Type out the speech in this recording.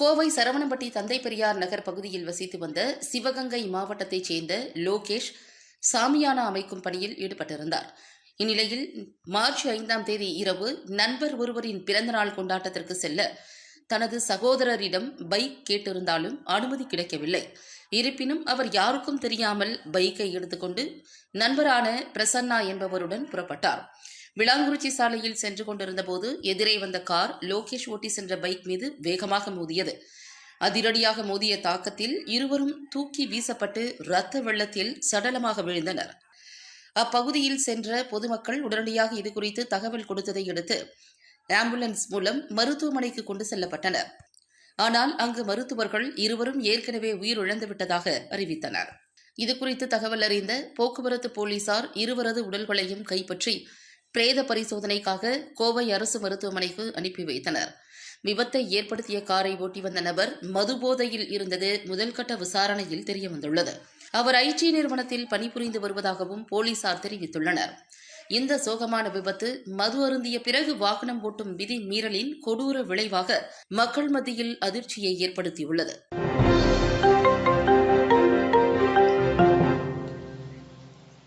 கோவை சரவணம்பட்டி தந்தை பெரியார் நகர் பகுதியில் வசித்து வந்த சிவகங்கை மாவட்டத்தைச் சேர்ந்த லோகேஷ் சாமியானா அமைக்கும் பணியில் ஈடுபட்டிருந்தார். இந்நிலையில் மார்ச் ஐந்தாம் தேதி இரவு நண்பர் ஒருவரின் பிறந்தநாள் கொண்டாட்டத்திற்கு செல்ல தனது சகோதரரிடம் பைக் கேட்டிருந்தாலும் அனுமதி கிடைக்கவில்லை. இருப்பினும் அவர் யாருக்கும் தெரியாமல் பைக்கை எடுத்துக்கொண்டு நண்பரான பிரசன்னா என்பவருடன் புறப்பட்டார். விளாங்குறிச்சி சாலையில் சென்று கொண்டிருந்தபோது எதிரே வந்த கார் லோகேஷ் ஓட்டி சென்ற பைக் மீது வேகமாக மோதியது. அதிரடியாக மோதிய தாக்கத்தில் இருவரும் தூக்கி வீசப்பட்டு இரத்த வெள்ளத்தில் சடலமாக விழுந்தனர். அப்பகுதியில் சென்ற பொதுமக்கள் உடனடியாக இதுகுறித்து தகவல் கொடுத்ததை அடுத்து ஆம்புலன்ஸ் மூலம் மருத்துவமனைக்கு கொண்டு செல்லப்பட்டனர். ஆனால் அங்கு மருத்துவர்கள் இருவரும் ஏற்கனவே உயிரிழந்து விட்டதாக அறிவித்தனர் இதுகுறித்து தகவல் அறிந்த போக்குவரத்து போலீசார் இருவரது உடல்களையும் கைப்பற்றி பிரேத பரிசோதனைக்காக கோவை அரசு மருத்துவமனைக்கு அனுப்பி வைத்தனர். விபத்தை ஏற்படுத்திய காரை ஓட்டி வந்த நபர் மதுபோதையில் இருந்தது முதல்கட்ட விசாரணையில் தெரியவந்துள்ளது. அவர் ஐடி நிறுவனத்தில் பணிபுரிந்து வருவதாகவும் போலீசார் தெரிவித்துள்ளனர். இந்த சோகமான விபத்து மது அருந்திய பிறகு வாகனம் ஓட்டும் விதி மீறலின் கொடூர விளைவாக மக்கள் மத்தியில் அதிர்ச்சியை ஏற்படுத்தியுள்ளது.